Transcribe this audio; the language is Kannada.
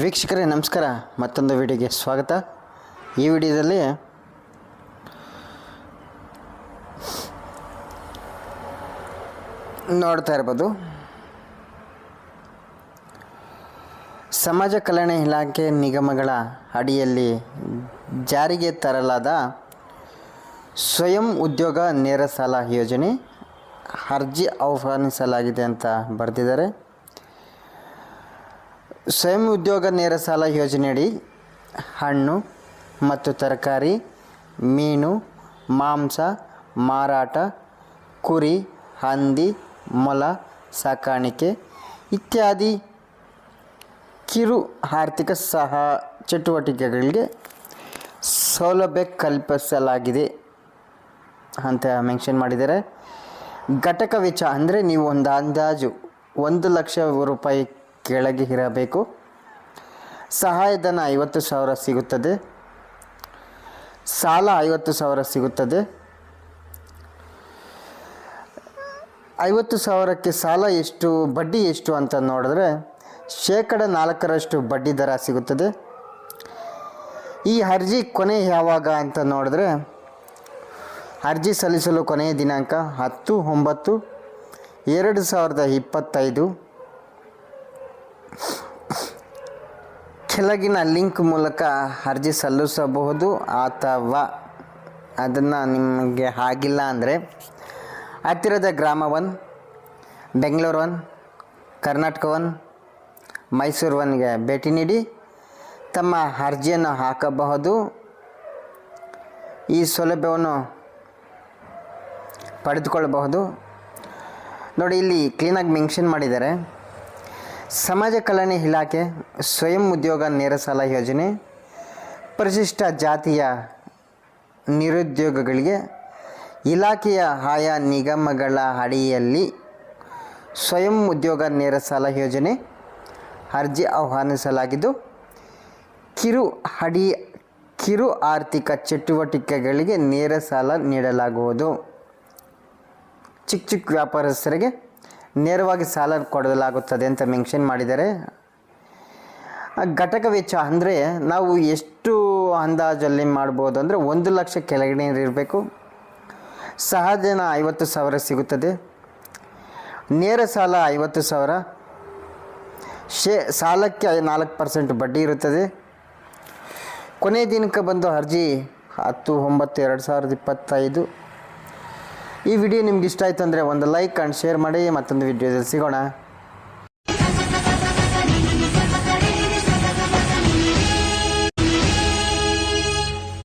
ವೀಕ್ಷಕರೇ, ನಮಸ್ಕಾರ. ಮತ್ತೊಂದು ವಿಡಿಯೋಗೆ ಸ್ವಾಗತ. ಈ ವಿಡಿಯೋದಲ್ಲಿ ನೋಡ್ತಾ ಇರ್ಬೋದು. ಸಮಾಜ ಕಲ್ಯಾಣ ಇಲಾಖೆ ನಿಗಮಗಳ ಅಡಿಯಲ್ಲಿ ಜಾರಿಗೆ ತರಲಾದ ಸ್ವಯಂ ಉದ್ಯೋಗ ನೇರ ಸಾಲ ಯೋಜನೆ ಅರ್ಜಿ ಆಹ್ವಾನಿಸಲಾಗಿದೆ ಅಂತ ಬರೆದಿದ್ದಾರೆ. ಸ್ವಯಂ ಉದ್ಯೋಗ ನೇರ ಸಾಲ ಯೋಜನೆಯಡಿ ಹಣ್ಣು ಮತ್ತು ತರಕಾರಿ, ಮೀನು, ಮಾಂಸ, ಮಾರಾಟ, ಕುರಿ, ಹಂದಿ, ಮೊಲ, ಸಾಕಾಣಿಕೆ ಇತ್ಯಾದಿ ಕಿರು ಆರ್ಥಿಕ ಸಹ ಚಟುವಟಿಕೆಗಳಿಗೆ ಸೌಲಭ್ಯ ಕಲ್ಪಿಸಲಾಗಿದೆ ಅಂತ ಮೆನ್ಷನ್ ಮಾಡಿದ್ದಾರೆ. ಘಟಕ ವೆಚ್ಚ ಅಂದರೆ ನೀವು ಒಂದು ಅಂದಾಜು ಒಂದು ಲಕ್ಷ ರೂಪಾಯಿ ಕೆಳಗೆ ಇರಬೇಕು. ಸಹಾಯಧನ ಐವತ್ತು ಸಾವಿರ ಸಿಗುತ್ತದೆ. ಸಾಲ ಐವತ್ತು ಸಾವಿರ ಸಿಗುತ್ತದೆ. ಐವತ್ತು ಸಾವಿರಕ್ಕೆ ಸಾಲ ಎಷ್ಟು, ಬಡ್ಡಿ ಎಷ್ಟು ಅಂತ ನೋಡಿದ್ರೆ ಶೇಕಡ ನಾಲ್ಕರಷ್ಟು ಬಡ್ಡಿ ದರ ಸಿಗುತ್ತದೆ. ಈ ಅರ್ಜಿ ಕೊನೆ ಯಾವಾಗ ಅಂತ ನೋಡಿದ್ರೆ ಅರ್ಜಿ ಸಲ್ಲಿಸಲು ಕೊನೆಯ ದಿನಾಂಕ ಹತ್ತು ಒಂಬತ್ತು ಎರಡು ಸಾವಿರದ ಇಪ್ಪತ್ತೈದು. ಕೆಳಗಿನ ಲಿಂಕ್ ಮೂಲಕ ಅರ್ಜಿ ಸಲ್ಲಿಸಬಹುದು. ಅಥವಾ ಅದನ್ನು ನಿಮಗೆ ಆಗಿಲ್ಲ ಅಂದರೆ ಹತ್ತಿರದ Grama One, Bengaluru One, Karnataka One, Mysuru ಒನ್ಗೆ ಭೇಟಿ ನೀಡಿ ತಮ್ಮ ಅರ್ಜಿಯನ್ನು ಹಾಕಬಹುದು. ಈ ಸೌಲಭ್ಯವನ್ನು ಪಡೆದುಕೊಳ್ಳಬಹುದು. ನೋಡಿ, ಇಲ್ಲಿ ಕ್ಲೀನಾಗಿ ಮೆನ್ಷನ್ ಮಾಡಿದ್ದಾರೆ. ಸಮಾಜ ಕಲ್ಯಾಣ ಇಲಾಖೆ ಸ್ವಯಂ ಉದ್ಯೋಗ ನೇರ ಸಾಲ ಯೋಜನೆ, ಪರಿಶಿಷ್ಟ ಜಾತಿಯ ನಿರುದ್ಯೋಗಗಳಿಗೆ ಇಲಾಖೆಯ ಆಯಾ ನಿಗಮಗಳ ಅಡಿಯಲ್ಲಿ ಸ್ವಯಂ ಉದ್ಯೋಗ ನೇರ ಸಾಲ ಯೋಜನೆ ಅರ್ಜಿ ಆಹ್ವಾನಿಸಲಾಗಿದ್ದು, ಕಿರು ಅಡಿ, ಕಿರು ಆರ್ಥಿಕ ಚಟುವಟಿಕೆಗಳಿಗೆ ನೇರ ಸಾಲ ನೀಡಲಾಗುವುದು. ಚಿಕ್ಕ ಚಿಕ್ಕ ವ್ಯಾಪಾರಸ್ಥರಿಗೆ ನೇರವಾಗಿ ಸಾಲ ಕೊಡಲಾಗುತ್ತದೆ ಅಂತ ಮೆನ್ಷನ್ ಮಾಡಿದ್ದಾರೆ. ಘಟಕ ವೆಚ್ಚ ಅಂದರೆ ನಾವು ಎಷ್ಟು ಅಂದಾಜಲ್ಲಿ ಮಾಡ್ಬೋದು ಅಂದರೆ ಒಂದು ಲಕ್ಷ ಕೆಳಗಡೆ ಇರಬೇಕು. ಸಹಜನ ಐವತ್ತು ಸಾವಿರ ಸಿಗುತ್ತದೆ. ನೇರ ಸಾಲ ಐವತ್ತು ಸಾವಿರ. ಶೇ, ಸಾಲಕ್ಕೆ ನಾಲ್ಕು ಪರ್ಸೆಂಟ್ ಬಡ್ಡಿ ಇರುತ್ತದೆ. ಕೊನೆಯ ದಿನಕ್ಕೆ ಬಂದು ಅರ್ಜಿ ಹತ್ತು, ಒಂಬತ್ತು, ಎರಡು ಸಾವಿರದ ಇಪ್ಪತ್ತೈದು. ಈ ವಿಡಿಯೋ ನಿಮ್ಗೆ ಇಷ್ಟ ಆಯಿತು ಅಂದರೆ ಒಂದು ಲೈಕ್ ಆ್ಯಂಡ್ ಶೇರ್ ಮಾಡಿ ಮತ್ತೊಂದು ವಿಡಿಯೋದಲ್ಲಿ ಸಿಗೋಣ.